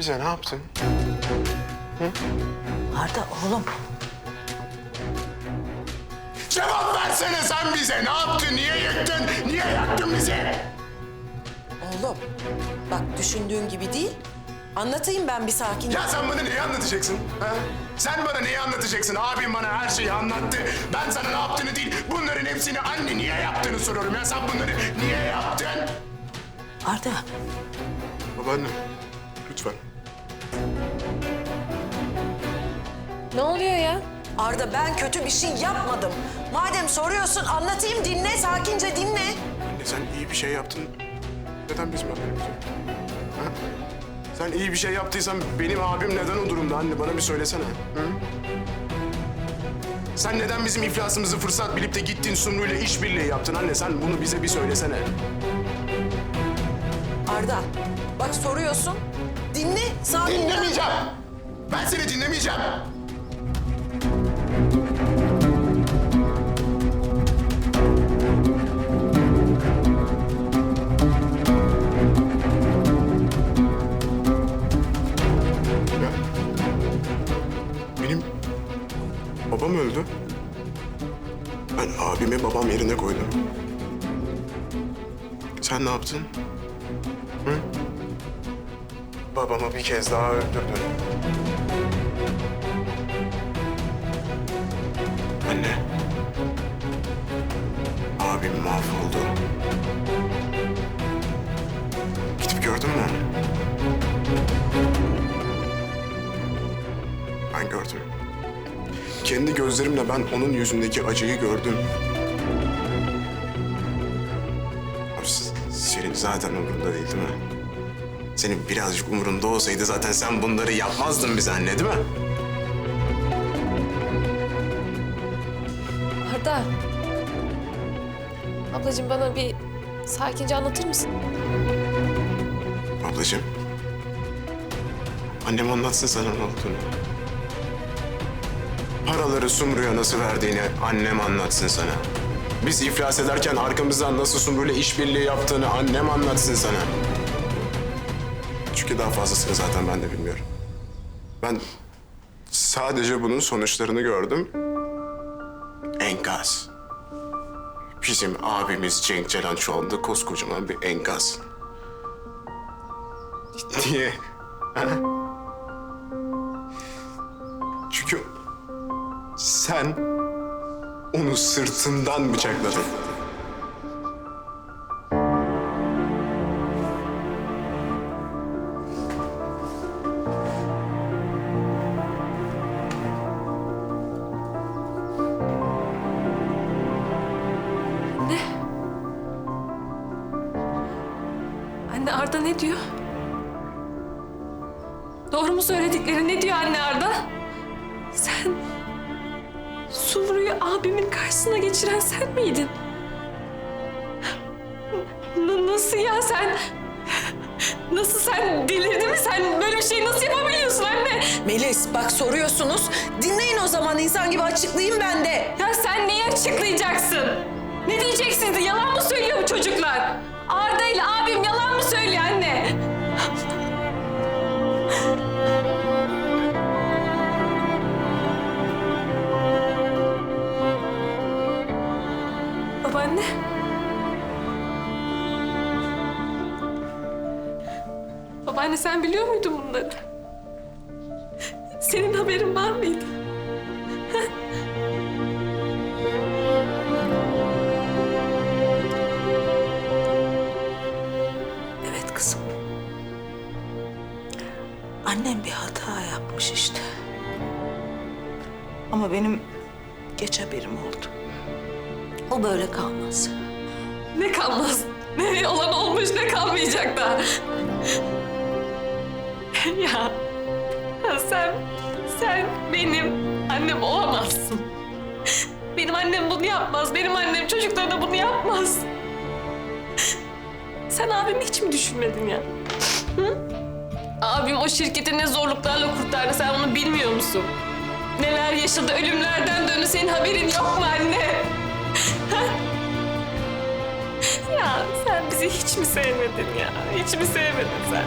bize ne yaptın? Arda oğlum Cevap versene sen bize. Ne yaptın? Niye yıktın? Niye yaktın bizi? oğlum bak düşündüğün gibi değil. Anlatayım ben bir sakin. Ya sen bana neyi anlatacaksın? Ha? Sen bana neyi anlatacaksın? Abim bana her şeyi anlattı. Ben sana ne yaptığını değil, bunların hepsini anne niye yaptığını soruyorum. Ya sen bunları niye yaptın? Arda Babaannem, lütfen. Ne oluyor ya? Arda ben kötü bir şey yapmadım. Madem soruyorsun anlatayım dinle sakince dinle. Anne sen iyi bir şey yaptın. Neden bizim haberimiz yok? Ha? Sen iyi bir şey yaptıysan benim abim neden o durumda anne? Bana bir söylesene. Hı? Sen neden bizim iflasımızı fırsat bilip de gittin Sumru ile işbirliği yaptın anne? Sen bunu bize bir söylesene. Arda bak soruyorsun. Dinle sakin. Dinlemeyeceğim. Ben seni dinlemeyeceğim. Benim babam öldü. Ben abimi babam yerine koydum. Sen ne yaptın? Babamı bir kez daha öldürdün. Anne. Abim mahvoldu. Gidip gördün mü onu? Ben gördüm. Kendi gözlerimle ben onun yüzündeki acıyı gördüm. Abi senin zaten umurunda değil değil mi? Senin birazcık umurunda olsaydı zaten sen bunları yapmazdın bize anne değil mi? Arda. Ablacığım bana bir sakince anlatır mısın? Ablacığım. Annem anlatsın sana ne olduğunu. Paraları Sumru'ya nasıl verdiğini annem anlatsın sana. Biz iflas ederken arkamızdan nasıl Sumru'yla işbirliği yaptığını annem anlatsın sana. Çünkü daha fazlasını zaten ben de bilmiyorum. Ben sadece bunun sonuçlarını gördüm. Enkaz. Bizim abimiz Cenk Ceylan şu anda koskocaman bir enkaz. Niye? Ha? Çünkü sen onu sırtından bıçakladın. Anne Arda ne diyor? Doğru mu söyledikleri? Ne diyor anne Arda? Sen Sumru'yu abimin karşısına geçiren sen miydin? N- nasıl ya sen? Nasıl sen delirdin mi? Sen böyle bir şeyi nasıl yapabiliyorsun anne? Melis bak soruyorsunuz. Dinleyin o zaman insan gibi açıklayayım ben de. Ya sen neyi açıklayacaksın? Ne diyeceksiniz? Yalan mı söylüyor bu çocuklar? Arda ile abim yalan mı söylüyor anne? Babaanne. Babaanne sen biliyor muydun bunları? Senin haberin var mıydı? Annem bir hata yapmış işte. Ama benim geç haberim oldu. O böyle kalmaz. Ne kalmaz? Ne olan olmuş ne kalmayacak da. ya, ya sen, sen benim annem olamazsın. Benim annem bunu yapmaz. Benim annem çocuklara da bunu yapmaz. Sen abimi hiç mi düşünmedin ya? Hı? Abim o şirketi ne zorluklarla kurtardı sen onu bilmiyor musun? Neler yaşadı, ölümlerden döndü. Senin haberin yok mu anne? Ya sen bizi hiç mi sevmedin ya? Hiç mi sevmedin sen?